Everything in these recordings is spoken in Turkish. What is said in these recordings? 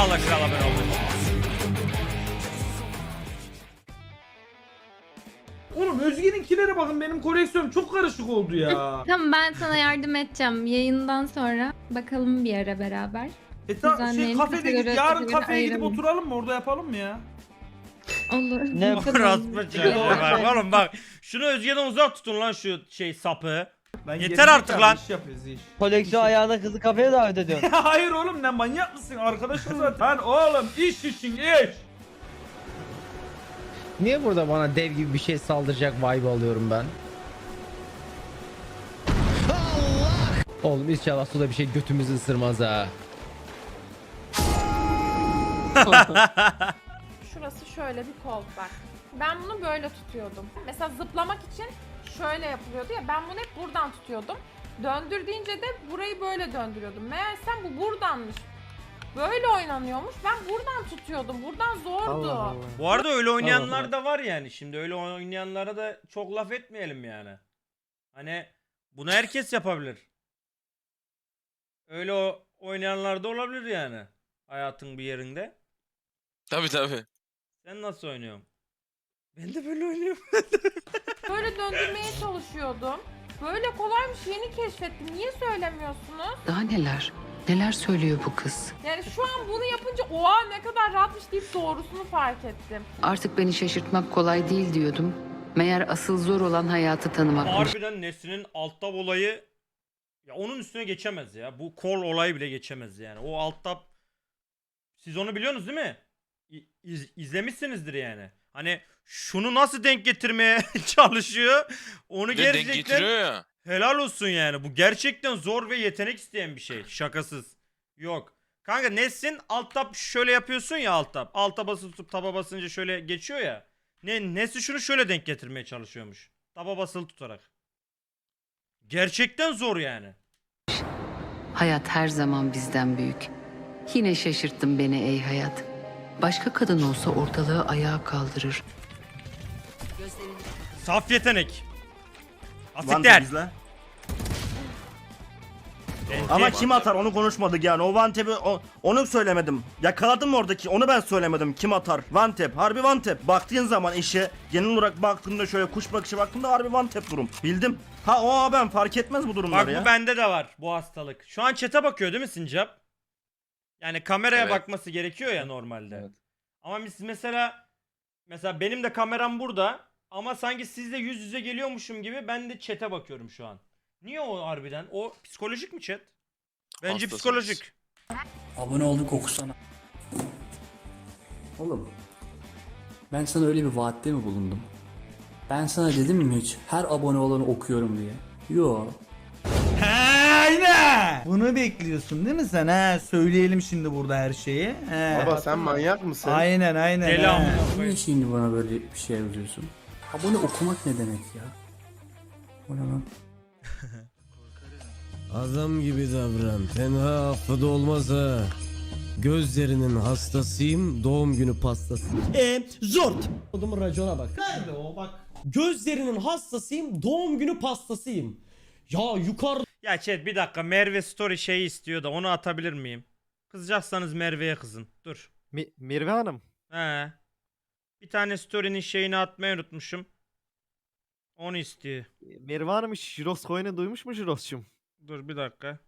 Kralla Kral Haber olmak. Oğlum Özge'ninkilere bakın benim koleksiyon çok karışık oldu ya. tamam ben sana yardım edeceğim yayından sonra. Bakalım bir ara beraber. E tamam şey Düzenleyelim, kafede gidip yarın kategori kafeye gidip oturalım mı orada yapalım mı ya? Olur. Ne Orospu çocuğu var. Oğlum bak şunu Özge'den uzak tutun lan şu şey sapı. Ben Yeter gerizekalı artık lan. iş yapıyoruz iş. Koleksiyon ayağına kızı kafeye davet ediyorsun. Hayır oğlum ne manyak mısın arkadaşım zaten. Lan oğlum iş için iş. Niye burada bana dev gibi bir şey saldıracak vibe alıyorum ben? Oğlum inşallah suda bir şey götümüzü ısırmaz ha. Şurası şöyle bir kol bak. Ben bunu böyle tutuyordum. Mesela zıplamak için şöyle yapılıyordu ya ben bunu hep buradan tutuyordum. Döndür deyince de burayı böyle döndürüyordum. Meğersem bu buradanmış. Böyle oynanıyormuş. Ben buradan tutuyordum. Buradan zordu. Bu arada öyle oynayanlar da var yani. Şimdi öyle oynayanlara da çok laf etmeyelim yani. Hani bunu herkes yapabilir. Öyle o oynayanlar da olabilir yani. Hayatın bir yerinde. Tabii tabii. Sen nasıl oynuyorsun? Ben de böyle oynuyorum. Böyle döndürmeye çalışıyordum. Böyle kolaymış yeni keşfettim. Niye söylemiyorsunuz? Daha neler? Neler söylüyor bu kız? Yani şu an bunu yapınca oha ne kadar rahatmış deyip doğrusunu fark ettim. Artık beni şaşırtmak kolay değil diyordum. Meğer asıl zor olan hayatı tanımakmış. Harbiden Nesrin'in alt tab olayı ya onun üstüne geçemez ya. Bu kol olayı bile geçemez yani. O alt tab siz onu biliyorsunuz değil mi? İ- iz- izlemişsinizdir yani. Hani şunu nasıl denk getirmeye çalışıyor? Onu de denk gerçekten ya. helal olsun yani. Bu gerçekten zor ve yetenek isteyen bir şey. Şakasız. Yok. Kanka Nesrin alt tab şöyle yapıyorsun ya alt tab. Alta basılı tutup taba basınca şöyle geçiyor ya. Ne Nesrin şunu şöyle denk getirmeye çalışıyormuş. Taba basılı tutarak. Gerçekten zor yani. Hayat her zaman bizden büyük. Yine şaşırttın beni ey hayat. Başka kadın olsa ortalığı ayağa kaldırır. Saf yetenek. Vantep Asikler. Ama kim atar onu konuşmadık yani. O Vantep'i o- onu söylemedim. Yakaladım oradaki onu ben söylemedim. Kim atar? Vantep. Harbi Vantep. Baktığın zaman işe genel olarak baktığımda şöyle kuş bakışı baktığımda harbi Vantep durum. Bildim. Ha o ben fark etmez bu durumları Bak ya. bu bende de var bu hastalık. Şu an chat'e bakıyor değil mi Sincap? Yani kameraya Evet. bakması gerekiyor ya normalde. Ama biz mesela mesela benim de kameram burada ama sanki sizle yüz yüze geliyormuşum gibi ben de chat'e bakıyorum şu an. Niye o harbiden? O psikolojik mi chat? Bence Hastasınız. psikolojik. Abone olduk okusana. Oğlum. Ben sana öyle bir vaatte mi bulundum? Ben sana dedim mi hiç her abone olanı okuyorum diye? Yo. Aynen. Bunu bekliyorsun değil mi sen? He, söyleyelim şimdi burada her şeyi. He. Baba sen manyak mısın? Aynen aynen. Deli he. amına Niye koyayım. şimdi bana böyle bir şey yazıyorsun? Abone okumak ne demek ya? O ne lan? Adam gibi davran. Tenha affı da olmaz ha. Gözlerinin hastasıyım, doğum günü pastası. Eee zor. Odumun racona bak. Nerede o bak. Gözlerinin hastasıyım, doğum günü pastasıyım. Ya yukarı Ya chat bir dakika Merve story şeyi istiyor da onu atabilir miyim? Kızacaksanız Merve'ye kızın. Dur. Mirve Hanım. He. Bir tane story'nin şeyini atmayı unutmuşum. Onu istiyor. Mirve Hanım hiç Jiros coin'i duymuş mu Jiros'cum? Dur bir dakika.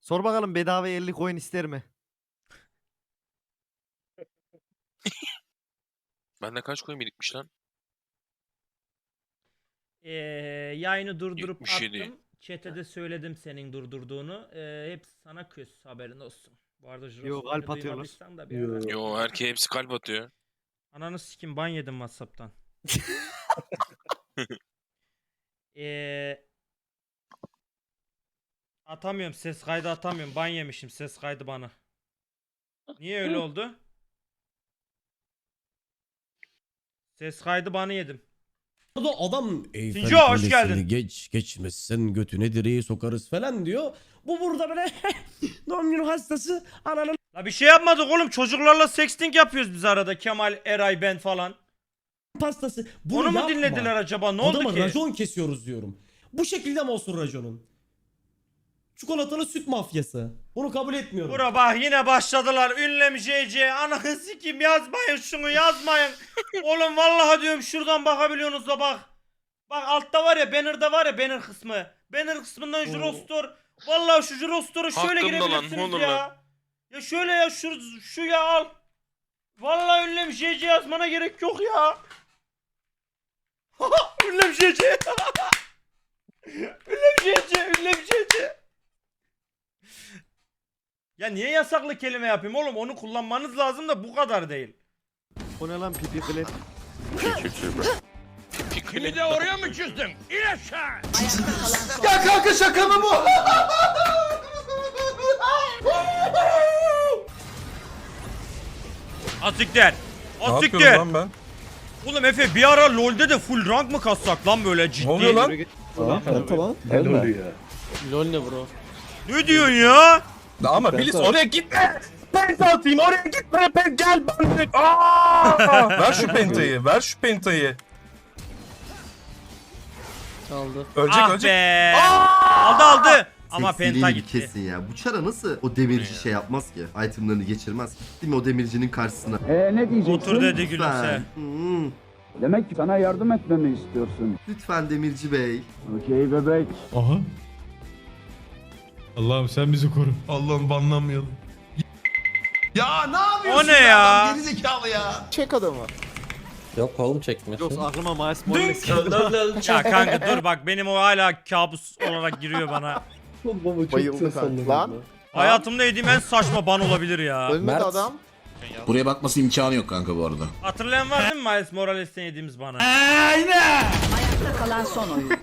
Sor bakalım bedava 50 coin ister mi? Bende kaç koyun birikmiş lan? Ee, yayını durdurup 77. attım. Chat'e de söyledim senin durdurduğunu. Ee, hepsi sana küs haberin olsun. Bu arada Jiros Yo, kalp atıyorlar. da bir ara. Yo erkeğe hepsi kalp atıyor. Ananı sikim ban yedim Whatsapp'tan. Ee, atamıyorum ses kaydı atamıyorum. Ban yemişim ses kaydı bana. Niye öyle oldu? Ses kaydı banı yedim. Da adam Eyfel Sinco, hoş Kulesi'ni geldin. Geç geçmezsen götüne direği sokarız falan diyor. Bu burada böyle doğum günü hastası ananın La bir şey yapmadık oğlum. Çocuklarla sexting yapıyoruz biz arada. Kemal, Eray, ben falan. pastası. Bunu Onu mu yapma. dinlediler acaba? Ne oldu Adama ki? racon kesiyoruz diyorum. Bu şekilde mi olsun raconun? Çikolatalı süt mafyası. Bunu kabul etmiyorum. Bura bak yine başladılar. Ünlem JC. Ananı sikim yazmayın şunu yazmayın. Oğlum vallahi diyorum şuradan bakabiliyorsunuz da bak. Bak altta var ya banner'da var ya banner kısmı. Banner kısmından şu roster. Vallahi şu roster'ı şöyle Hakkımda lan, girebilirsiniz olur ya. Ya şöyle ya şu, şu ya al. Vallahi ünlem JC yazmana gerek yok ya. ünlem JC. ünlem JC. Ünlem JC. Ya niye yasaklı kelime yapayım oğlum? Onu kullanmanız lazım da bu kadar değil. O ne lan pipi klep? Pikli. Ya kanka şaka mı bu? Asiktir. Asiktir. lan ben? Oğlum Efe bir ara LoL'de de full rank mı kassak lan böyle ciddi? Ne oluyor lan? Lol ne bro? Ne diyorsun ya? Ama Bilis oraya gitme. Penta atayım oraya gitme. Ben gel ben. Aa! ver şu pentayı. Ver şu pentayı. Çaldı. Ölecek ah ölecek. be. Aldı aldı. Ama penta gitti. Kesin ya. Bu çara nasıl o demirci şey yapmaz ki? Itemlarını geçirmez ki. Değil mi o demircinin karşısına? Otur dedi gülümse. Hmm. Demek ki sana yardım etmemi istiyorsun. Lütfen demirci bey. Okey bebek. Aha. Allah'ım sen bizi koru. Allah'ım banlanmayalım. Ya ne yapıyorsun O ne ya? adam Gerizekalı ya. Çek adamı. Yok oğlum çekme. Jiros aklıma Miles Morales geldi. Ya kanka dur bak benim o hala kabus olarak giriyor bana. Bayıldı kanka. Lan. Hayatımda yediğim en saçma ban olabilir ya. Ölmedi adam. Buraya bakması imkanı yok kanka bu arada. Hatırlayan var değil mi Miles Morales'ten yediğimiz banı? Kalan son oyuncu.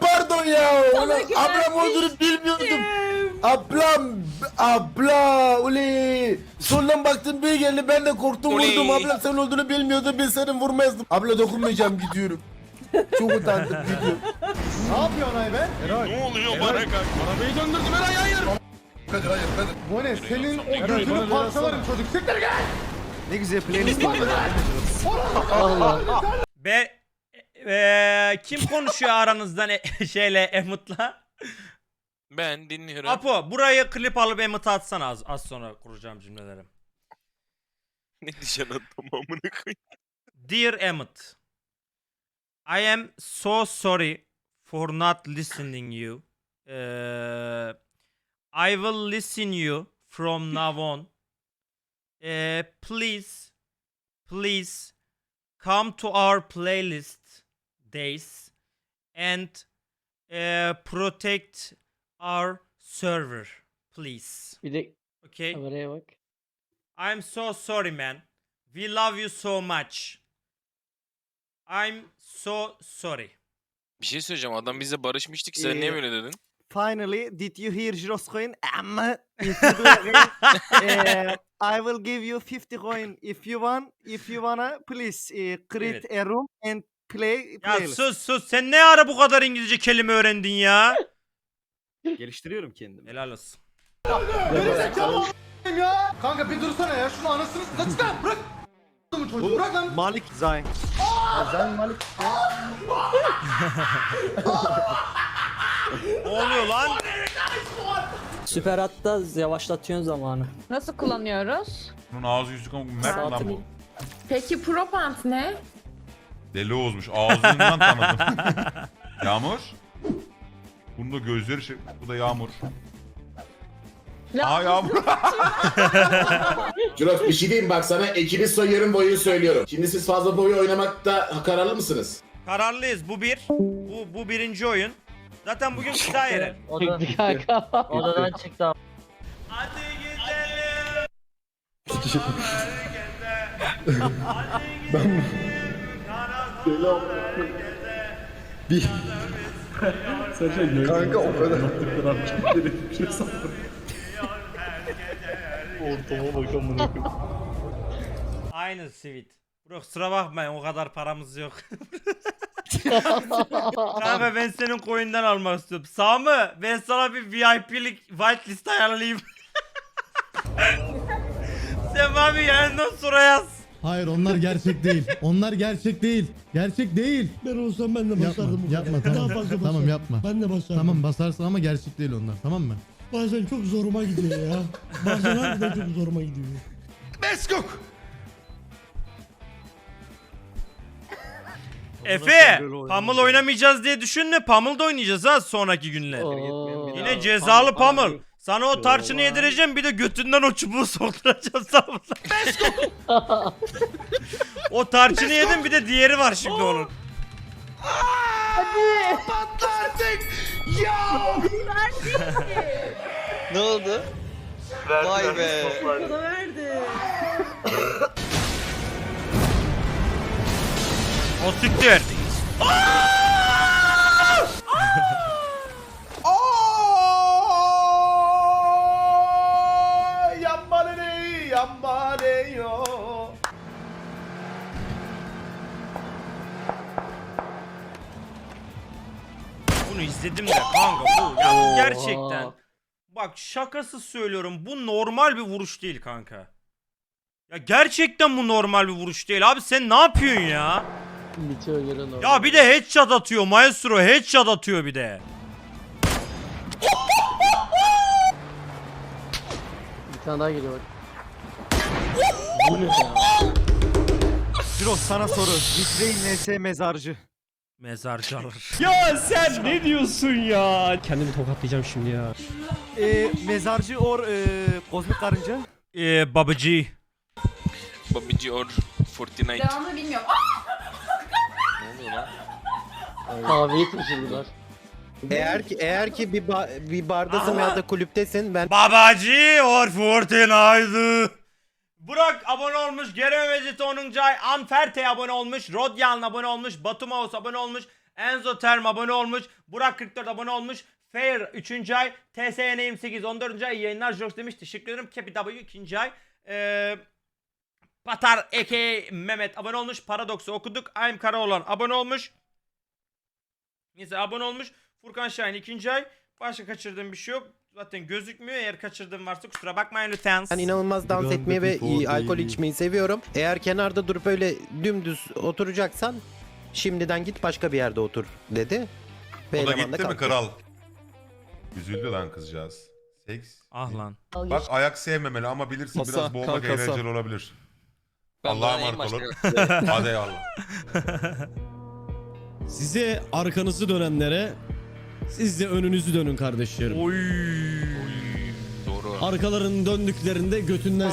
Pardon ya. Ablam olduğunu bilmiyordum. Ablam, abla, uli. Soldan baktım bir geldi ben de korktum Uli. vurdum. Ablam sen olduğunu bilmiyordum ben senin vurmazdım. Abla dokunmayacağım gidiyorum. Çok utandım gidiyorum. ne yapıyorsun Ayben? Ne oluyor bana kanka? Arabayı döndürdüm Eray hayır. Hadi hayır hadi. Bu ne senin o gözünü parçalarım çocuk. Siktir gel. Ne güzel playlist var. Be eee, kim konuşuyor aranızdan e- şeyle Emut'la? Ben dinliyorum. Apo burayı klip alıp Emut'a atsana az, az sonra kuracağım cümleleri. ne diyeceksin adam amına koyayım. Dear Emmett, I am so sorry for not listening you. Uh, I will listen you from now on. Uh, please, please come to our playlist days and uh, protect our server, please. Bir de Okay. kameraya bak. I'm so sorry, man. We love you so much. I'm so sorry. Bir şey söyleyeceğim. Adam bizle barışmıştık. Sen niye Ee, böyle dedin? Finally, did you hear Jiros coin? Ama if you do again, eh, I will give you 50 coin if you want. If you wanna, please eh, create a room and play Ya playlist. sus sus. Sen ne ara bu kadar İngilizce kelime öğrendin ya? Geliştiriyorum kendimi. Helal olsun. ya. Kanka bir dursana ya şunu anasını s*** çıkar bırak. Bu çocuğu bırak lan. Malik Zayn. Ne oluyor lan? Süper hatta yavaşlatıyorsun zamanı. Nasıl kullanıyoruz? Bunun ağzı yüzü mert lan bu? Peki Propant ne? Deli Oğuz'muş. Ağzından tanıdım. Yağmur. Bunun da gözleri şey. Bu da Yağmur. Aa Yağmur. Jiros bir şey diyeyim bak sana ekibi soyarım boyu söylüyorum. Şimdi siz fazla boyu oynamakta kararlı mısınız? Kararlıyız. Bu bir. Bu, bu birinci oyun. Zaten bugün kısa yeri. Odadan çıktı. Hadi gidelim. Ben Kanka o kadar. Aynı sweet. Bro kusura bakmayın o kadar paramız yok. Kanka ben senin coin'den almak istiyorum. Sami ben sana bir VIP'lik whitelist ayarlayayım. Sen bana bir yayından sonra yaz. Hayır onlar gerçek değil. Onlar gerçek değil. Gerçek değil. Ben olsam ben de Yapma, yapma tamam. tamam yapma. Ben de basardım. Tamam basarsın ama gerçek değil onlar tamam mı? Bazen çok zoruma gidiyor ya. Bazen harbiden çok zoruma gidiyor. Beskok. Efe, Pummel oynamayacağız diye düşünme. Pummel da oynayacağız ha sonraki günler. Yine cezalı Pummel. Sana o tarçını yedireceğim bir de götünden o çubuğu sokturacağım sana. o tarçını yedim bir de diğeri var şimdi onun. Ne oldu? Vay be. O siktir. Yambale yambale yo. Bunu izledim de kanka bu ya bu gerçekten. Bak şakası söylüyorum bu normal bir vuruş değil kanka. Ya gerçekten bu normal bir vuruş değil abi sen ne yapıyorsun ya? Ya bir de headshot atıyor maestro headshot atıyor bir de. Bir tane daha geliyor bak. Jiros sana soru. Vitrein NS mezarcı. Mezarcı alır. Ya sen ne diyorsun ya? Kendimi tokatlayacağım şimdi ya. Ee, mezarcı or e, kozmik karınca. Eee babacı. Babici or Fortnite. Devamını bilmiyorum. Ne oluyor lan? Kahveyi taşırdılar. Eğer ki eğer ki bir ba- bir bardasın veya da kulüptesin ben Babacı or Fortnite. Burak abone olmuş. Kerem Mecit 10. ay. Anferte abone olmuş. Rodyan abone olmuş. Batu Mouse abone olmuş. Enzo Term abone olmuş. Burak 44 abone olmuş. Fair 3. ay. TSN 28 14. ay. Yayınlar Jox demiş. Teşekkür ederim. Capi W 2. ay. Ee, Patar Eke Mehmet abone olmuş. Paradox'u okuduk. I'm Karaoğlan abone olmuş. Neyse abone olmuş. Furkan Şahin 2. ay. Başka kaçırdığım bir şey yok. Zaten gözükmüyor. Eğer kaçırdığım varsa kusura bakmayın lütfen. Ben inanılmaz dans etmeyi ve alkol içmeyi seviyorum. Eğer kenarda durup öyle dümdüz oturacaksan şimdiden git başka bir yerde otur dedi. Ve O da eleman gitti mi kalktı. kral? Üzüldü lan kızcağız. Seks. Ah lan. Bak ayak sevmemeli ama bilirsin Masa, biraz boğmak kalkasa. eğlenceli olabilir. Allah'a emanet olun. Hadi eyvallah. Size arkanızı dönenlere siz de önünüzü dönün kardeşlerim. Oy. Doğru. Arkalarının döndüklerinde götünden.